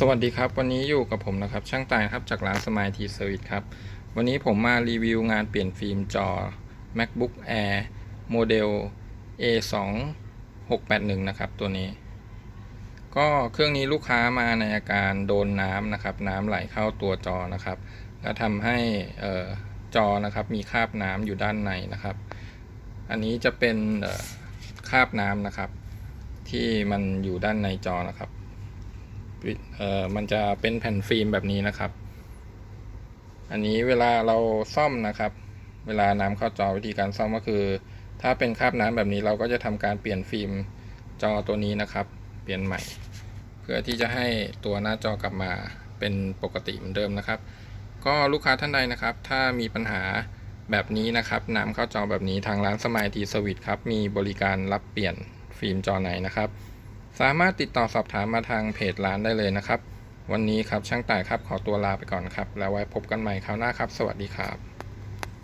สวัสดีครับ วันนี้อยู่กับผมนะครับ ช่างตายครับจากร้านสม i ทีเซอร์วิสครับ วันนี้ผมมารีวิวงานเปลี่ยนฟิล์มจอ MacBook Air โมเดล A2681 นะครับ ตัวนี้ ก็เครื่องนี้ลูกค้ามาในอาการโดนน้ำนะครับ น้ำไหลเข้าตัวจอนะครับ แล้วทำให้ออจอนะครับมีคราบน้ำอยู่ด้านในนะครับ อันนี้จะเป็นคราบน้ำนะครับ ที่มันอยู่ด้านในจอนะครับ เอ่อมันจะเป็นแผ่นฟิล์มแบบนี้นะครับ อันนี้เวลาเราซ่อมนะครับ เวลาน้ำเข้าจอวิธีการซ่อมก็คือ ถ้าเป็นคราบน้ำแบบนี้เราก็จะทำการเปลี่ยนฟิล์มจอตัวนี้นะครับ เปลี่ยนใหม่ เพื่อที่จะให้ตัวหน้าจอกลับมาเป็นปกติเหมือนเดิมนะครับ ก็ลูกค้าท่านใดนะครับ ถ้ามีปัญหาแบบนี้นะครับน้ำเข้าจอแบบนี้ทางร้านสม i ทีสวิตครับ มีบริการรับเปลี่ยนฟิล์มจอไหนนะครับ สามารถติดต่อสอบถามมาทางเพจร้านได้เลยนะครับ วันนี้ครับช่างต่ายครับขอตัวลาไปก่อนครับ แล้วไว้พบกันใหม่คราวหน้าครับ สวัสดีครับ